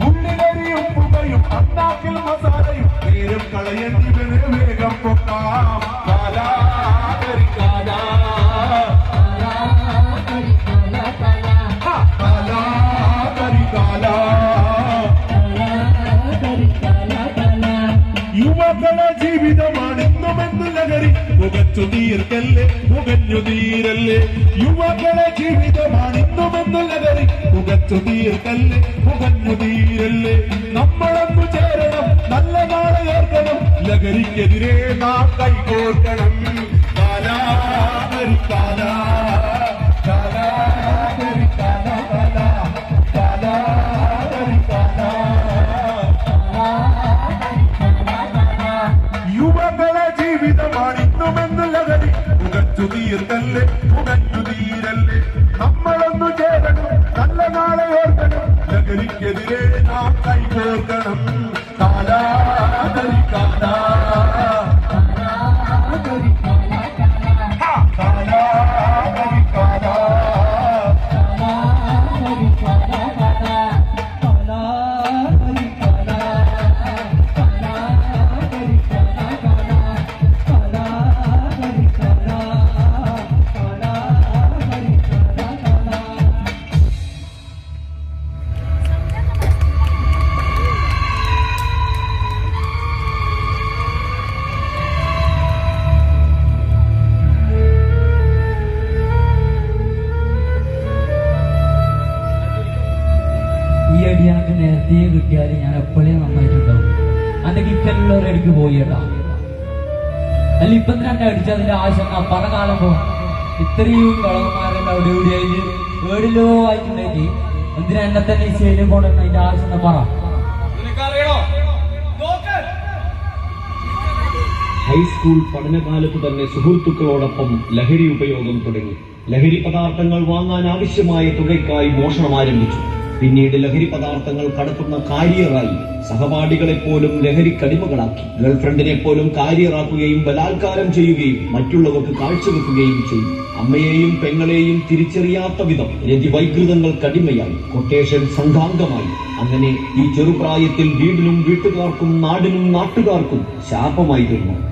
உள்ளிலறியும் புகையும் அண்ணாக்கில் மசாலையும் நேரும் களையன் இவனே യുവക്കളെ ജീവിതമാണ് ഇന്നുമെന്ന് ലഹരി. പുകച്ചു തീർക്കല്ലേ പുകഞ്ഞു തീരല്ലേ യുവാക്കളെ ജീവിതമാണ് ഇന്നുമെന്ന് ലഹരി. പുകച്ചു തീർക്കല്ലേ പുകഞ്ഞു തീരല്ലേ നമ്മളൊന്നു ചേരണം നല്ല നാളെ ഏർക്കണം. ലഹരിക്കെതിരെ നാം കൈകോർക്കണം. കാലാ കാലാ. തീർക്കല്ലേ പുകഞ്ഞു തീരല്ലേ നമ്മളൊന്നു ചേരണം നല്ല നാളെ ഓർക്കണം. ലഹരിക്കെതിരെ നാം കൈകോർക്കണം. എനിക്ക് നേരത്തെ കിട്ടിയാൽ ഞാൻ എപ്പോഴേ നന്നായിട്ടുണ്ടാവും? അന്റെ കിക്കലുള്ളവർ അടിക്ക് പോയിട്ടാ അല്ല ഇപ്പം തന്നെ അടിച്ച അതിന്റെ പല കാലം പോകും ഇത്രയും കളവന്മാരെല്ലാം അവിടെ ഇവിടെ ആയിട്ട് ഏടിലോ ആയിട്ടുണ്ടെങ്കിൽ എന്തിനാ എന്നെ തന്നെ ഈ ശൈലി പോകണം അതിന്റെ ആവശ്യം എന്നാ പറ? ഹൈസ്കൂൾ പഠനകാലത്ത് തന്നെ സുഹൃത്തുക്കളോടൊപ്പം ലഹരി ഉപയോഗം തുടങ്ങി. ലഹരി പദാർത്ഥങ്ങൾ വാങ്ങാൻ ആവശ്യമായ തുകയ്ക്കായി മോഷണം ആരംഭിച്ചു. പിന്നീട് ലഹരി പദാർത്ഥങ്ങൾ കടത്തുന്ന കാരിയറായി സഹപാഠികളെ പോലും ലഹരിക്കടിമകളാക്കി ഗേൾഫ്രണ്ടിനെ പോലും കാരിയറാക്കുകയും ബലാത്കാരം ചെയ്യുകയും മറ്റുള്ളവർക്ക് കാഴ്ചവെക്കുകയും ചെയ്തു. അമ്മയെയും പെങ്ങളെയും തിരിച്ചറിയാത്ത വിധം രതിവൈകൃതങ്ങൾക്കടിമയായി കൊട്ടേഷൻ സംഘാംഗമായി. അങ്ങനെ ഈ ചെറുപ്രായത്തിൽ വീടിനും വീട്ടുകാർക്കും നാടിനും നാട്ടുകാർക്കും ശാപമായി തീർന്നു.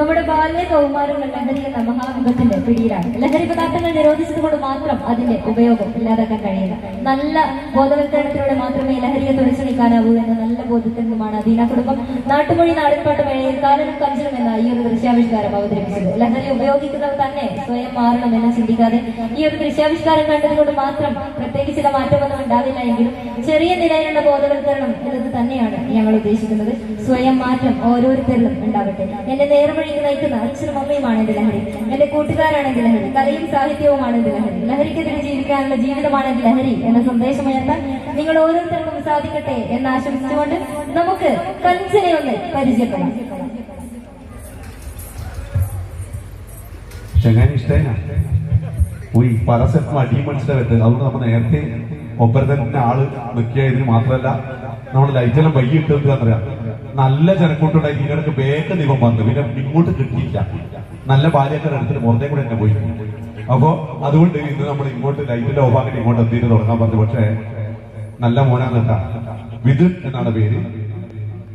നമ്മുടെ ബാല്യ കൗമാരങ്ങൾ ലഹരിയെന്ന മഹാവിപത്തിന്റെ പിടിയിലാണ്. ലഹരി പദാർത്ഥങ്ങൾ നിരോധിച്ചതുകൊണ്ട് മാത്രം അതിന്റെ ഉപയോഗം ഇല്ലാതാക്കാൻ കഴിയില്ല. നല്ല ബോധവൽക്കരണത്തിലൂടെ മാത്രമേ ലഹരിയെ തുടച്ചു നീക്കാനാവൂ എന്ന നല്ല ബോധ്യത്തിൽ നിന്നുമാണ് അദീന കുടുംബം. നാട്ടുമൊഴി നാടൻപാട്ട് മേളയിൽ കഞ്ചനും എന്ന ഈ ഒരു ദൃശ്യാവിഷ്കാരം അവതരിപ്പിച്ചത്. ലഹരി ഉപയോഗിക്കുന്നവർ തന്നെ സ്വയം മാറണം എന്ന് ചിന്തിക്കാതെ ഈ ഒരു ദൃശ്യാവിഷ്കാരം കണ്ടതുകൊണ്ട് മാത്രം പ്രത്യേകിച്ച് ചില മാറ്റമൊന്നും ഉണ്ടാവില്ല എങ്കിലും ചെറിയ നിലയിലുള്ള ബോധവൽക്കരണം എന്നത് തന്നെയാണ് ഞങ്ങൾ ഉദ്ദേശിക്കുന്നത്. സ്വയം മാറ്റം ഓരോരുത്തരിലും ഉണ്ടാവട്ടെ. എന്റെ നേർവഴിക്ക് നയിക്കുന്ന അച്ഛനും അമ്മയുമാണ് എന്റെ ലഹരി. എന്റെ കൂട്ടുകാരാണ് എന്റെ ലഹരി. കലയും സാഹിത്യവുമാണ് എന്റെ ലഹരി. ലഹരിക്കെതിരെ ജീവിക്കാനുള്ള ജീവിതമാണ് ലഹരി എന്ന സന്ദേശമുയർത്താൻ നിങ്ങൾ ഓരോരുത്തർക്കും സാധിക്കട്ടെ എന്ന് ആശംസിച്ചുകൊണ്ട് നമുക്ക് കഞ്ചനെ ഒന്ന് പരിചയപ്പെടാം. ചങ്ങാൻ ഇഷ്ടേന പോയി പല സ്ഥലത്തും അടിയും മനസ്സിലാവരുത് അതുകൊണ്ട് നമ്മൾ നേരത്തെ ഒപ്പര തന്നെ ആൾ നിൽക്കിയതിന് മാത്രമല്ല നമ്മൾ ലൈറ്റെല്ലാം വൈകി ഇട്ടത് എന്നറിയാം നല്ല ജനക്കൂട്ടുണ്ടായി ഇതിനിടക്ക് വേഗം ദൈവം വന്നു. പിന്നെ ഇങ്ങോട്ട് കിട്ടിയില്ല. നല്ല ബാല്യക്കാർ എടുത്തിട്ട് പുറത്തേ കൂടെ തന്നെ പോയി. അപ്പോ അതുകൊണ്ട് ഇന്ന് നമ്മൾ ഇങ്ങോട്ട് ലൈറ്റിന്റെ ഓഫാക്കിട്ട് ഇങ്ങോട്ട് എത്തിയിട്ട് തുടങ്ങാൻ പറഞ്ഞു. പക്ഷേ നല്ല മോനാണ് കേട്ടാ. വിതുൻ എന്നാണ് പേര്.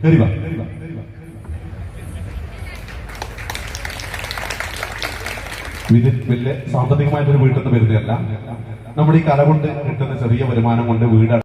കയറി വാ. ഇത് വലിയ സാമ്പത്തികമായിട്ടൊരു വീട്ടിൽ നിന്ന് വരുന്നതല്ല നമ്മുടെ ഈ കല കൊണ്ട് കിട്ടുന്ന ചെറിയ വരുമാനം കൊണ്ട് വീട്